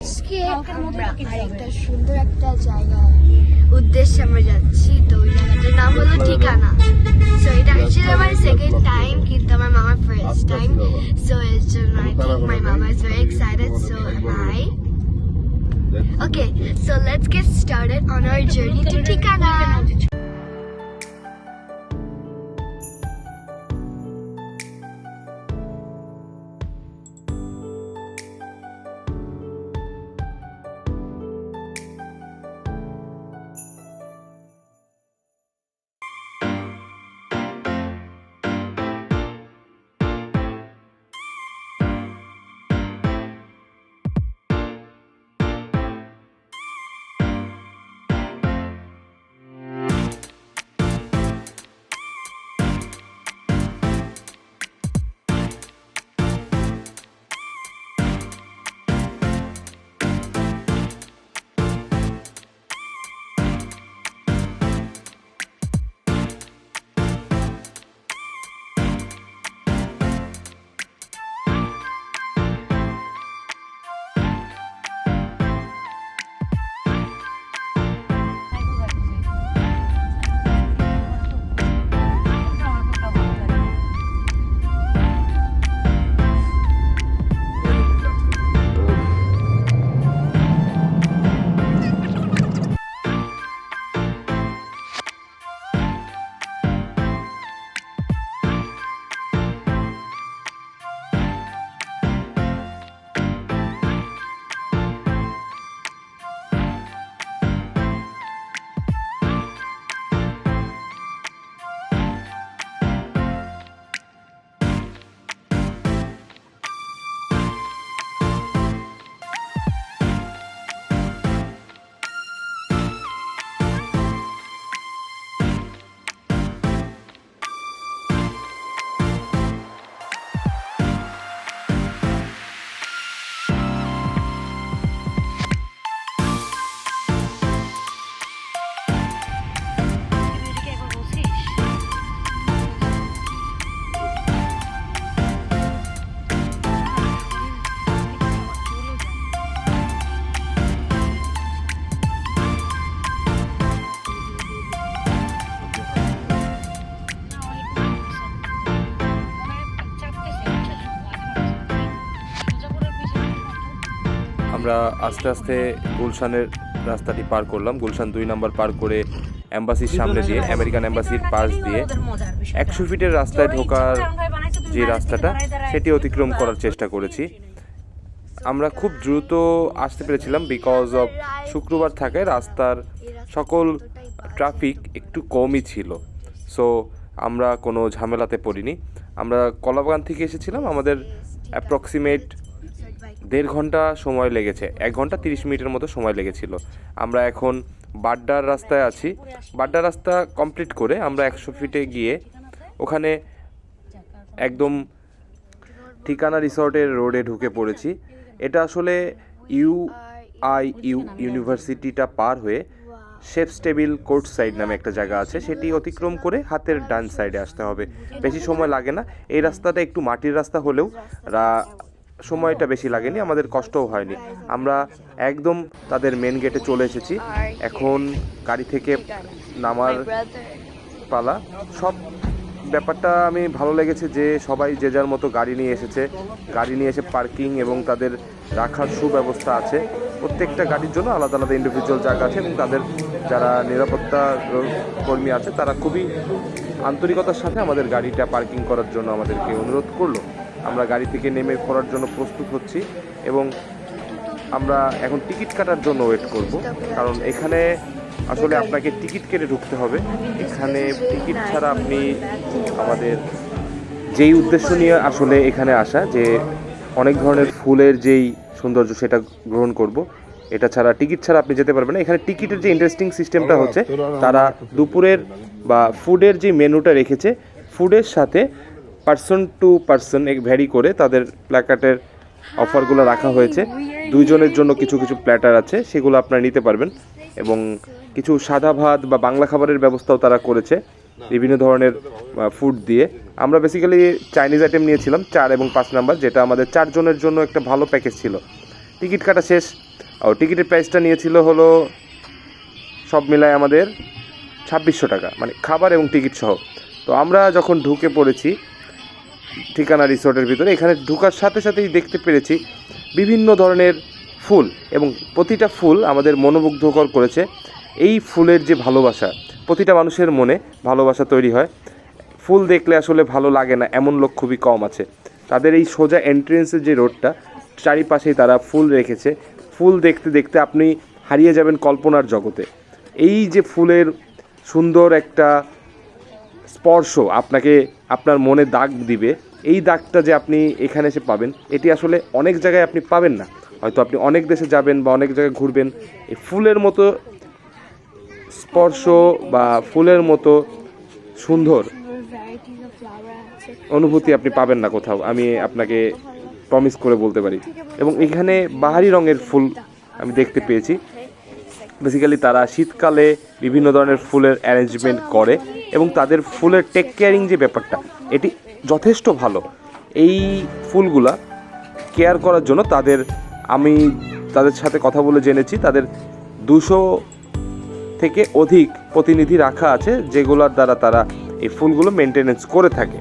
আজকে সুন্দর একটা জায়গা উদ্দেশ্যে আমরা যাচ্ছি তো ওই নাম হলো ঠিকানা। সো এটা অ্যাকচুয়ালি আমার সেকেন্ড টাইম কিন্তু আমার মামার ফার্স্ট টাইম সো এর জন্য I think my mama is very excited so I Okay, so let's get started on our journey to Tikana. আমরা আস্তে আস্তে গুলশানের রাস্তাটি পার করলাম। গুলশান দুই নাম্বার পার করে অ্যাম্বাসির সামনে দিয়ে, আমেরিকান অ্যাম্বাসির পাশ দিয়ে একশো ফিটের রাস্তায় ঢোকার যে রাস্তাটা, সেটি অতিক্রম করার চেষ্টা করেছি। আমরা খুব দ্রুত আসতে পেরেছিলাম বিকজ অফ শুক্রবার থাকায় রাস্তার সকল ট্রাফিক একটু কমই ছিল। সো আমরা কোনো ঝামেলাতে পড়িনি। আমরা কলাবাগান থেকে এসেছিলাম, আমাদের অ্যাপ্রক্সিমেট দেড় ঘণ্টা সময় লেগেছে, এক ঘণ্টা তিরিশ মিনিটের মতো সময় লেগেছিল। আমরা এখন বাড্ডার রাস্তায় আছি। বাড্ডার রাস্তা কমপ্লিট করে আমরা একশো ফিটে গিয়ে ওখানে একদম ঠিকানা রিসর্টের রোডে ঢুকে পড়েছি। এটা আসলে ইউ আই ইউ ইউনিভার্সিটিটা পার হয়ে শেপস টেবিল কোর্ট সাইড নামে একটা জায়গা আছে। সেটি অতিক্রম করে হাতের ডান সাইডে আসতে হবে। বেশি সময় লাগে না। এই রাস্তাটা একটু মাটির রাস্তা হলেও সময়টা বেশি লাগেনি, আমাদের কষ্টও হয়নি। আমরা একদম তাদের মেন গেটে চলে এসেছি। এখন গাড়ি থেকে নামার পালা। সব ব্যাপারটা আমি ভালো লেগেছে যে সবাই যে যার মতো গাড়ি নিয়ে এসেছে। গাড়ি নিয়ে এসে পার্কিং এবং তাদের রাখার সুব্যবস্থা আছে। প্রত্যেকটা গাড়ির জন্য আলাদা আলাদা ইন্ডিভিজুয়াল জায়গা আছে এবং তাদের যারা নিরাপত্তা কর্মী আছে, তারা খুবই আন্তরিকতার সাথে আমাদের গাড়িটা পার্কিং করার জন্য আমাদেরকে অনুরোধ করল। আমরা গাড়ি থেকে নেমে পড়ার জন্য প্রস্তুত হচ্ছি এবং আমরা এখন টিকিট কাটার জন্য ওয়েট করব। কারণ এখানে আসলে আপনাকে টিকিট কেটে ঢুকতে হবে। এখানে টিকিট ছাড়া আপনি আমাদের যেই উদ্দেশ্য নিয়ে আসলে এখানে আসা, যে অনেক ধরনের ফুলের যেই সৌন্দর্য সেটা গ্রহণ করব, এটা ছাড়া টিকিট ছাড়া আপনি যেতে পারবেন না। এখানে টিকিটের যে ইন্টারেস্টিং সিস্টেমটা হচ্ছে, তারা দুপুরের বা ফুডের যে মেনুটা রেখেছে ফুডের সাথে পার্সন টু পার্সন এক ভ্যারি করে তাদের প্ল্যাকার্টের অফারগুলো রাখা হয়েছে। দুইজনের জন্য কিছু কিছু প্ল্যাটার আছে সেগুলো আপনারা নিতে পারবেন। এবং কিছু সাদা ভাত বা বাংলা খাবারের ব্যবস্থাও তারা করেছে বিভিন্ন ধরনের ফুড দিয়ে। আমরা বেসিক্যালি চাইনিজ আইটেম নিয়েছিলাম চার এবং পাঁচ নাম্বার যেটা আমাদের চারজনের জন্য একটা ভালো প্যাকেজ ছিল। টিকিট কাটা শেষ। ও টিকিটের প্রাইসটা নিয়েছিল হলো সব মিলায় আমাদের ছাব্বিশশো টাকা মানে খাবার এবং টিকিট সহ। তো আমরা যখন ঢুকে পড়েছি ঠিকানা রিসোর্টের ভিতরে। এখানে ঢুকার সাথে সাথেই দেখতে পেরেছি বিভিন্ন ধরনের ফুল এবং প্রতিটা ফুল আমাদের মনোমুগ্ধকর করেছে। এই ফুলের যে ভালোবাসা, প্রতিটা মানুষের মনে ভালোবাসা তৈরি হয়। ফুল দেখলে আসলে ভালো লাগে না, এমন লোক খুবই কম আছে। তাদের এই সোজা এন্ট্রেন্সের যে রোডটা, চারিপাশেই তারা ফুল রেখেছে। ফুল দেখতে দেখতে আপনি হারিয়ে যাবেন কল্পনার জগতে। এই যে ফুলের সুন্দর একটা স্পর্শ, আপনাকে আপনার মনে দাগ দিবে, এই দাগটা যে আপনি এখানে এসে পাবেন, এটি আসলে অনেক জায়গায় আপনি পাবেন না। হয়তো আপনি অনেক দেশে যাবেন বা অনেক জায়গায় ঘুরবেন, এই ফুলের মতো স্পর্শ বা ফুলের মতো সুন্দর অনুভূতি আপনি পাবেন না কোথাও, আমি আপনাকে প্রমিস করে বলতে পারি। এবং এখানে বাহারি রঙের ফুল আমি দেখতে পেয়েছি। বেসিক্যালি তারা শীতকালে বিভিন্ন ধরনের ফুলের অ্যারেঞ্জমেন্ট করে এবং তাদের ফুলের টেক কেয়ারিং যে ব্যাপারটা, এটি যথেষ্ট ভালো। এই ফুলগুলা কেয়ার করার জন্য তাদের, আমি তাদের সাথে কথা বলে জেনেছি, তাদের দুশো থেকে অধিক প্রতিনিধি রাখা আছে, যেগুলোর দ্বারা তারা এই ফুলগুলো মেনটেনেন্স করে থাকে।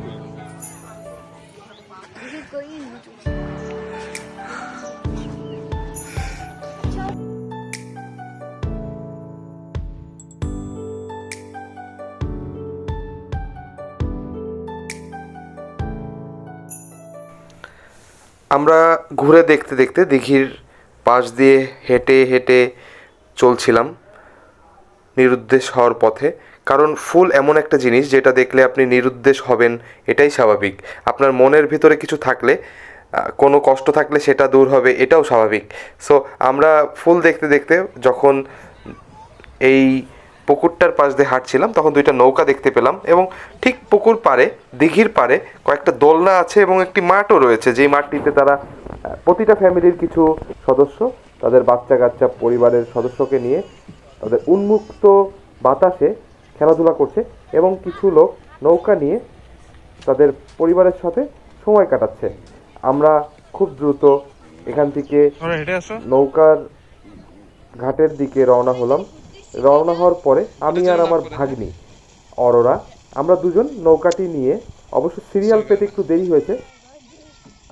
আমরা ঘুরে দেখতে দেখতে দিঘির পাশ দিয়ে হেঁটে হেঁটে চলছিলাম নিরুদ্দেশ হওয়ার পথে। কারণ ফুল এমন একটা জিনিস যেটা দেখলে আপনি নিরুদ্দেশ হবেন, এটাই স্বাভাবিক। আপনার মনের ভিতরে কিছু থাকলে কোনো কষ্ট থাকলে সেটা দূর হবে, এটাও স্বাভাবিক। সো আমরা ফুল দেখতে দেখতে যখন এই পুকুরটার পাশ দিয়ে হাঁটছিলাম তখন দুইটা নৌকা দেখতে পেলাম এবং ঠিক পুকুর পাড়ে দিঘির পাড়ে কয়েকটা দোলনা আছে এবং একটি মাঠও রয়েছে। যেই মাঠটিতে তারা প্রতিটা ফ্যামিলির কিছু সদস্য তাদের বাচ্চা কাচ্চা পরিবারের সদস্যকে নিয়ে তাদের উন্মুক্ত বাতাসে খেলাধুলা করছে এবং কিছু লোক নৌকা নিয়ে তাদের পরিবারের সাথে সময় কাটাচ্ছে। আমরা খুব দ্রুত এখান থেকে নৌকার ঘাটের দিকে রওনা হলাম। রওনা হওয়ার পরে আমি আর আমার ভাগ্নি অরোরা আমরা দুজন নৌকাটি নিয়ে অবশ্য সিরিয়াল পেতে একটু দেরি হয়েছে।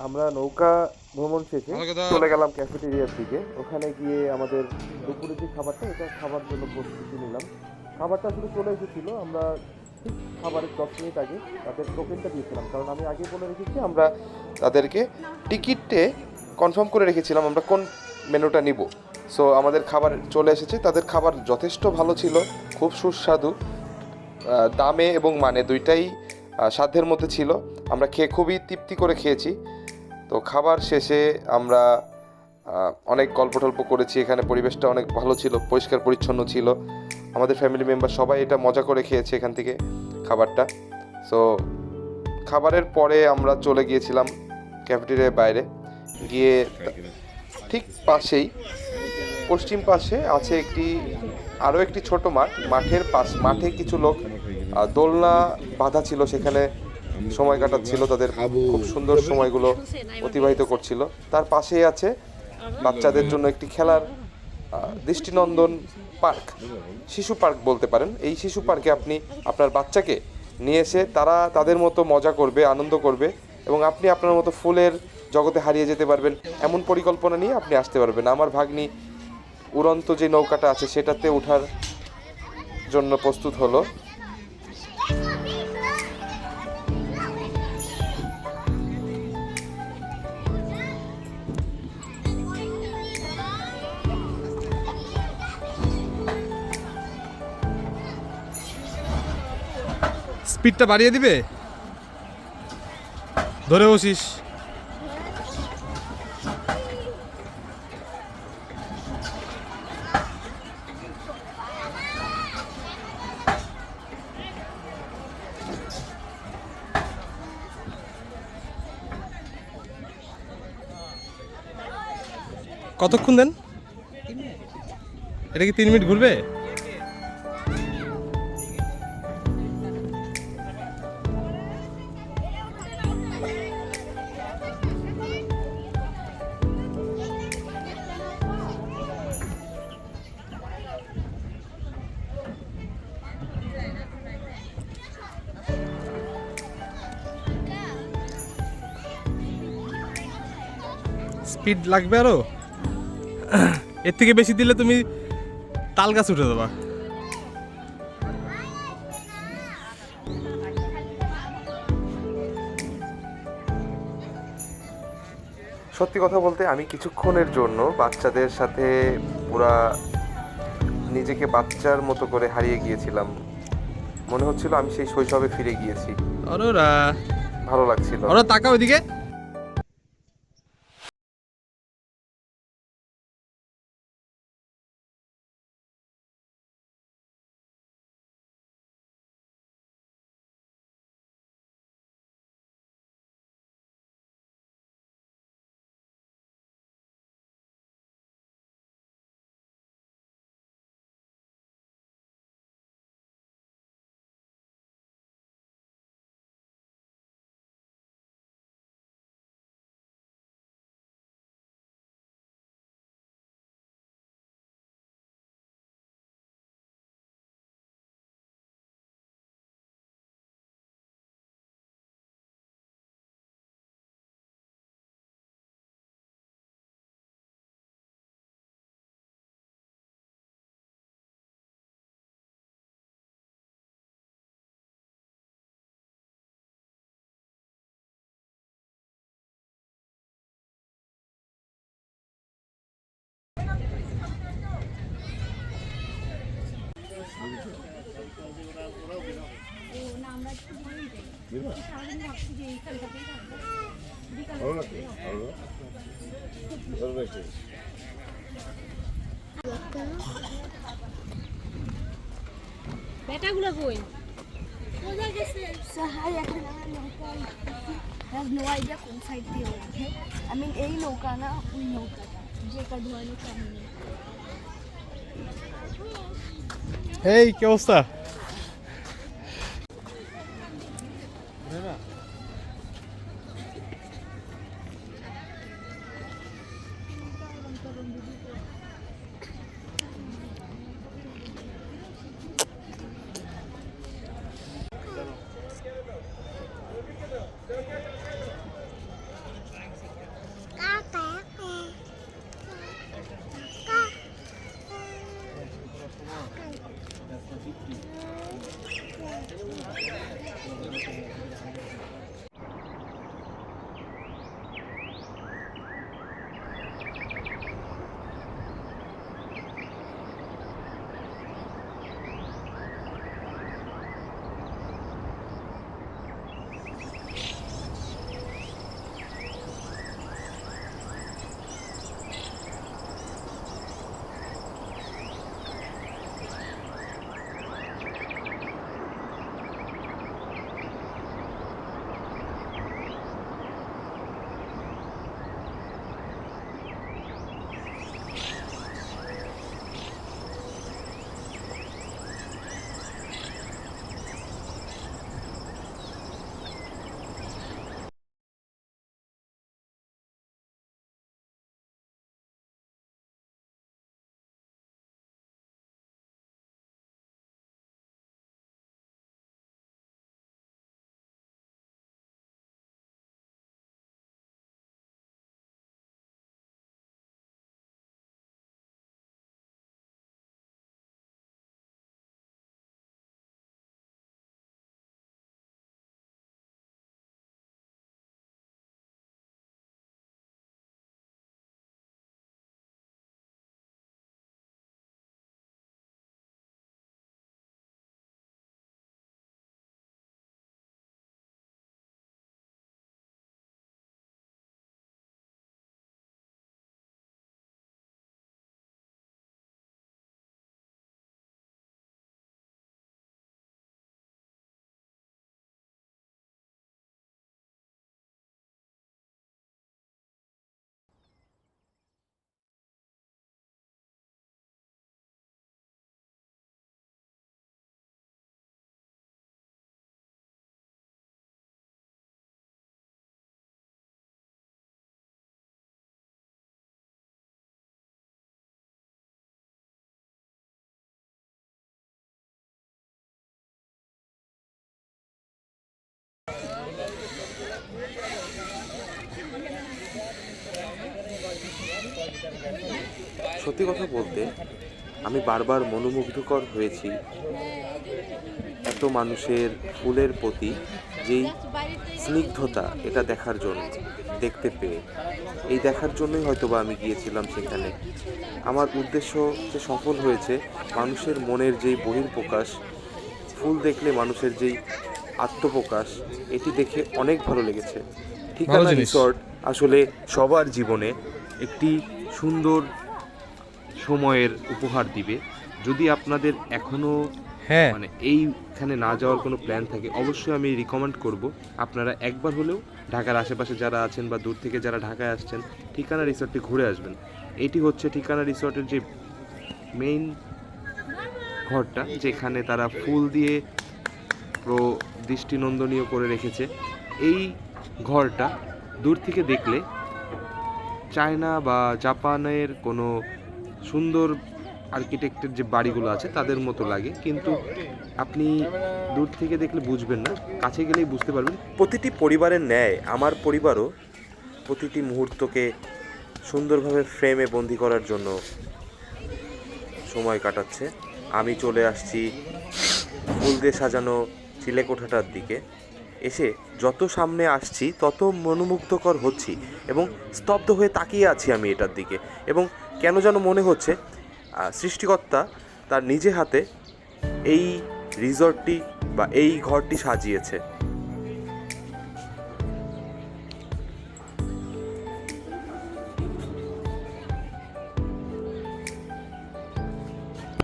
আমরা নৌকা ভ্রমণ শেষে চলে গেলাম ক্যাফেটেরিয়ার দিকে। ওখানে গিয়ে আমাদের দুপুরে যে খাবারটা এটা খাবার জন্য প্রস্তুতি নিলাম। খাবারটা আসলে চলে এসেছিল আমরা ঠিক খাবারের দশ মিনিট আগে তাদের টোকেনটা দিয়েছিলাম। কারণ আমি আগে বলে রেখেছি আমরা তাদেরকে টিকিটে কনফার্ম করে রেখেছিলাম আমরা কোন মেনুটা নিব। সো আমাদের খাবার চলে এসেছে। তাদের খাবার যথেষ্ট ভালো ছিল। খুব সুস্বাদু। দামে এবং মানে দুইটাই সাধ্যের মধ্যে ছিল। আমরা খেয়ে খুবই তৃপ্তি করে খেয়েছি। তো খাবার শেষে আমরা অনেক গল্প টল্প করেছি। এখানে পরিবেশটা অনেক ভালো ছিল পরিষ্কার পরিচ্ছন্ন ছিল। আমাদের ফ্যামিলি মেম্বার সবাই এটা মজা করে খেয়েছে এখান থেকে খাবারটা। সো খাবারের পরে আমরা চলে গিয়েছিলাম ক্যাফেটেরিয়ার বাইরে। গিয়ে ঠিক পাশেই পশ্চিম পাশে আছে একটি, আরও একটি ছোট মাঠ। মাঠের পাশ, মাঠে কিছু লোক দোলনা বাঁধা ছিল সেখানে সময় কাটাচ্ছিল তাদের। খুব সুন্দর সময়গুলো অতিবাহিত করছিল। তার পাশেই আছে বাচ্চাদের জন্য একটি খেলার দৃষ্টিনন্দন পার্ক। শিশু পার্ক বলতে পারেন। এই শিশু পার্কে আপনি আপনার বাচ্চাকে নিয়ে এসে তারা তাদের মতো মজা করবে, আনন্দ করবে এবং আপনি আপনার মতো ফুলের জগতে হারিয়ে যেতে পারবেন। এমন পরিকল্পনা নিয়ে আপনি আসতে পারবেন। আমার ভাগ্নি উড়ন্ত যে নৌকাটা আছে সেটাতে ওঠার জন্য প্রস্তুত হলো। স্পিডটা বাড়িয়ে দিবে? ধরে বসিস। কতক্ষণ দেন? এটা কি তিন মিনিট ঘুরবে? স্পিড লাগবে আরও? এর থেকে বেশি দিলে তুমি তাল গাছ উঠে দেবা সত্যি কথা বলতে আমি কিছুক্ষণের জন্য বাচ্চাদের সাথে পুরা নিজেকে বাচ্চার মতো করে হারিয়ে গিয়েছিলাম। মনে হচ্ছিল আমি সেই শৈশবে ফিরে গিয়েছি। ভালো লাগছিল। ওরা তাকাও ওইদিকে বেটাগুলো কই? সাহাই এখন আমার নৌকা হ্যাভ নো আইডিয়া কোন সাইড দিয়ে ওঠে আই মিন এই নৌকা না ওই নৌকাটা যেটা ধোয়ানো এই কি অবস্থা? সত্যি কথা বলতে আমি বারবার মনোমুগ্ধকর হয়েছি এত মানুষের ফুলের প্রতি যেই স্নিগ্ধতা এটা দেখার জন্য দেখতে পেয়ে। এই দেখার জন্যই হয়তোবা আমি গিয়েছিলাম সেখানে। আমার উদ্দেশ্য যে সফল হয়েছে মানুষের মনের যেই বহির্প্রকাশ ফুল দেখলে মানুষের যেই আত্মপ্রকাশ এটি দেখে অনেক ভালো লেগেছে। ঠিকানা। রিসর্ট আসলে সবার জীবনে একটি সুন্দর সময়ের উপহার দিবে। যদি আপনাদের এখনও হ্যাঁ। মানে এইখানে না যাওয়ার কোনো প্ল্যান থাকে অবশ্যই আমি রিকমেন্ড করব। আপনারা একবার হলেও ঢাকার আশেপাশে যারা আছেন বা দূর থেকে যারা ঢাকায় আসছেন ঠিকানা রিসর্টটি ঘুরে আসবেন। এটি হচ্ছে ঠিকানা রিসর্টের যে মেইন ঘরটা যেখানে তারা ফুল দিয়ে পুরো দৃষ্টিনন্দনীয় করে রেখেছে। এই ঘরটা দূর থেকে দেখলে চায়না বা জাপানের কোনো সুন্দর আর্কিটেক্টের যে বাড়িগুলো আছে, তাদের মতো লাগে। কিন্তু আপনি দূর থেকে দেখলে বুঝবেন না, কাছে গেলেই বুঝতে পারবেন। প্রতিটি পরিবারের ন্যায় আমার পরিবারও প্রতিটি মুহূর্তকে সুন্দরভাবে ফ্রেমে বন্দি করার জন্য সময় কাটাচ্ছে। আমি চলে আসছি ফুল দিয়ে সাজানো চিলেকোঠাটার দিকে। এসে যত সামনে আসছি, তত মনোমুগ্ধকর হচ্ছি এবং স্তব্ধ হয়ে তাকিয়ে আছি আমি এটার দিকে। এবং কেন যেন মনে হচ্ছে সৃষ্টিকর্তা তার নিজে হাতে এই রিসর্টটি বা এই ঘরটি সাজিয়েছে।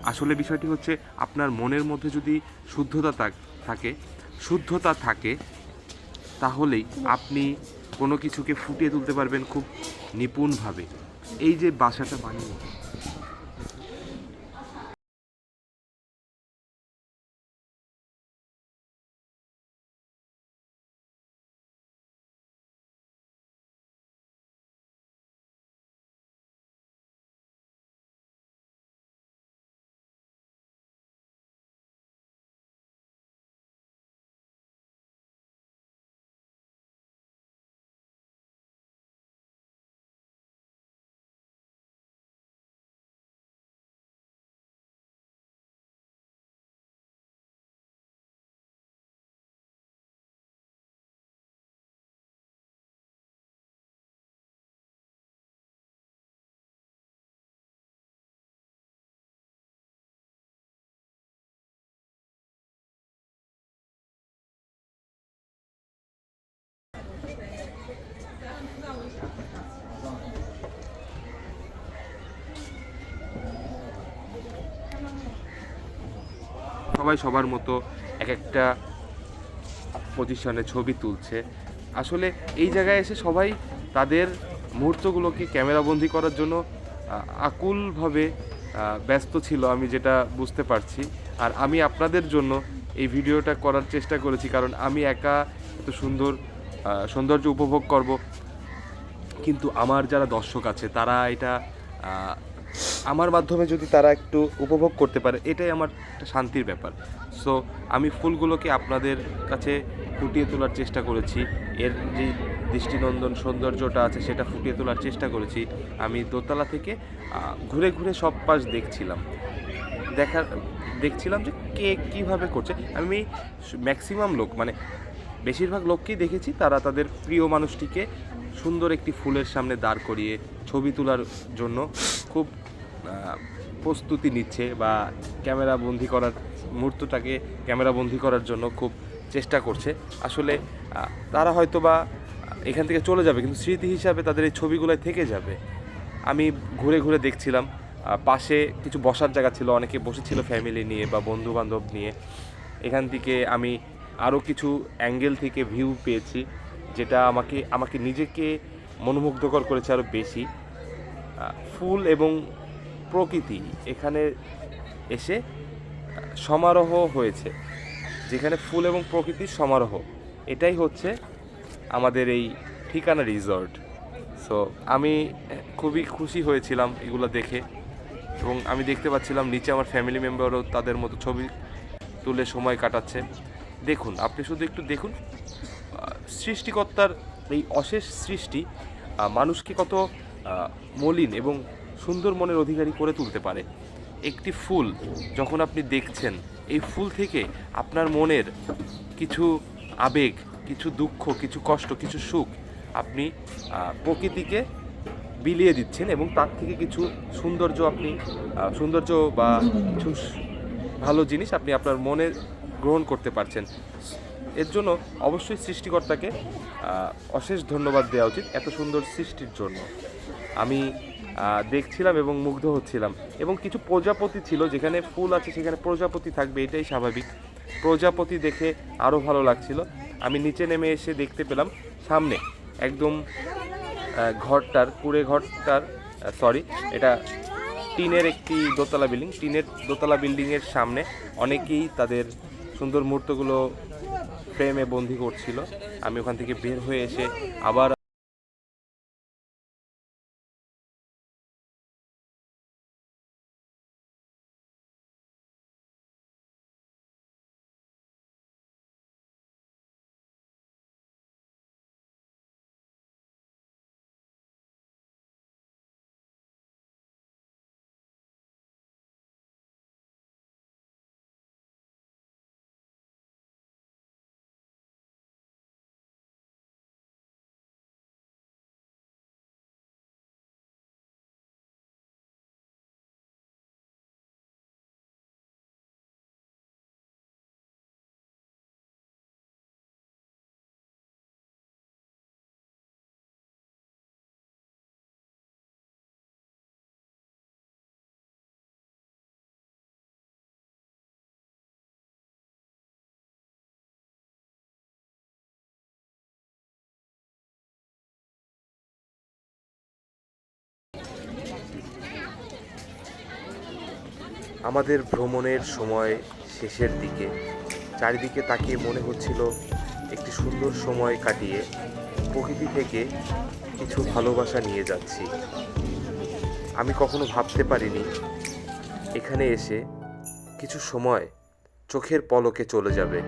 আসলে বিষয়টি হচ্ছে, আপনার মনের মধ্যে যদি শুদ্ধতা থাক- শুদ্ধতা থাকে, তাহলেই আপনি কোনো কিছুকে ফুটিয়ে তুলতে পারবেন খুব নিপুণভাবে। এই যে বাসাটা বানিয়ে সবাই সবার মতো এক একটা পজিশনে ছবি তুলছে। আসলে এই জায়গায় এসে সবাই তাদের মুহূর্তগুলোকে ক্যামেরাবন্দি করার জন্য আকুলভাবে ব্যস্ত ছিল আমি যেটা বুঝতে পারছি। আর আমি আপনাদের জন্য এই ভিডিওটা করার চেষ্টা করেছি কারণ আমি একা এত সুন্দর সৌন্দর্য উপভোগ করব। কিন্তু আমার যারা দর্শক আছে, তারা এটা আমার মাধ্যমে যদি তারা একটু উপভোগ করতে পারে, এটাই আমার শান্তির ব্যাপার। সো আমি ফুলগুলোকে আপনাদের কাছে ফুটিয়ে তোলার চেষ্টা করেছি। এর যে দৃষ্টিনন্দন সৌন্দর্যটা আছে, সেটা ফুটিয়ে তোলার চেষ্টা করেছি। আমি দোতলা থেকে ঘুরে ঘুরে সব পাশ দেখছিলাম। দেখার, দেখছিলাম যে কে কীভাবে করছে। আমি ম্যাক্সিমাম লোক মানে বেশিরভাগ লোককেই দেখেছি, তারা তাদের প্রিয় মানুষটিকে সুন্দর একটি ফুলের সামনে দাঁড় করিয়ে ছবি তোলার জন্য খুব প্রস্তুতি নিচ্ছে বা ক্যামেরা বন্দি করার মুহূর্তটাকে ক্যামেরা বন্দি করার জন্য খুব চেষ্টা করছে। আসলে তারা হয়তো বা এখান থেকে চলে যাবে কিন্তু স্মৃতি হিসাবে তাদের এই ছবিগুলোয় থেকে যাবে। আমি ঘুরে ঘুরে দেখছিলাম পাশে কিছু বসার জায়গা ছিল, অনেকে বসেছিল ফ্যামিলি নিয়ে বা বন্ধু বান্ধব নিয়ে। এখান থেকে আমি আরও কিছু অ্যাঙ্গেল থেকে ভিউ পেয়েছি, যেটা আমাকে আমাকে নিজেকে মনোমুগ্ধকর করেছে আরও বেশি। ফুল এবং প্রকৃতি এখানে এসে সমারোহ হয়েছে, যেখানে ফুল এবং প্রকৃতির সমারোহ। এটাই হচ্ছে আমাদের এই ঠিকানা রিসর্ট। সো আমি খুবই খুশি হয়েছিলাম এগুলো দেখে এবং আমি দেখতে পাচ্ছিলাম নিচে আমার ফ্যামিলি মেম্বারও তাদের মতো ছবি তুলে সময় কাটাচ্ছে। দেখুন, আপনি শুধু একটু দেখুন সৃষ্টিকর্তার এই অশেষ সৃষ্টি মানুষকে কত মলিন এবং সুন্দর মনের অধিকারী করে তুলতে পারে। একটি ফুল যখন আপনি দেখছেন, এই ফুল থেকে আপনার মনের কিছু আবেগ, কিছু দুঃখ, কিছু কষ্ট, কিছু সুখ আপনি প্রকৃতিকে বিলিয়ে দিচ্ছেন এবং তার থেকে কিছু সৌন্দর্য আপনি সৌন্দর্য বা কিছু ভালো জিনিস আপনি আপনার মনে গ্রহণ করতে পারছেন। এর জন্য অবশ্যই সৃষ্টিকর্তাকে অশেষ ধন্যবাদ দেওয়া উচিত এত সুন্দর সৃষ্টির জন্য। আমি দেখছিলাম এবং মুগ্ধ হচ্ছিলাম। এবং কিছু প্রজাপতি ছিল, যেখানে ফুল আছে, সেখানে প্রজাপতি থাকবে, এটাই স্বাভাবিক। প্রজাপতি দেখে আরও ভালো লাগছিল। আমি নিচে নেমে এসে দেখতে পেলাম, সামনে একদম ঘরটার, কুড়ে ঘরটার সরি এটা টিনের একটি দোতলা বিল্ডিং। টিনের দোতলা বিল্ডিংয়ের সামনে অনেকেই তাদের সুন্দর মুহূর্তগুলো ফ্রেমে বন্দি করছিল। আমি ওখান থেকে বের হয়ে এসে আবার আমাদের ভ্রমণের সময় শেষের দিকে। চারিদিকে তাকিয়ে মনে হচ্ছিল একটি সুন্দর সময় কাটিয়ে প্রকৃতি থেকে কিছু ভালোবাসা নিয়ে যাচ্ছি। আমি কখনো ভাবতে পারিনি, এখানে এসে কিছু সময় চোখের পলকে চলে যাবে।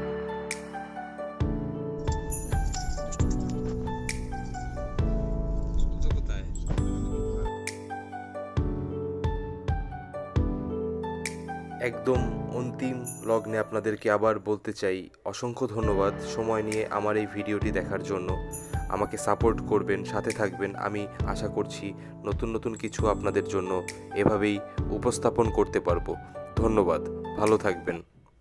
একদম অন্তিম লগ্নে আপনাদেরকে আবার বলতে চাই অসংখ্য ধন্যবাদ সময় নিয়ে আমার এই ভিডিওটি দেখার জন্য। আমাকে সাপোর্ট করবেন, সাথে থাকবেন। আমি আশা করছি নতুন নতুন কিছু আপনাদের জন্য এভাবেই উপস্থাপন করতে পারব। ধন্যবাদ, ভালো থাকবেন।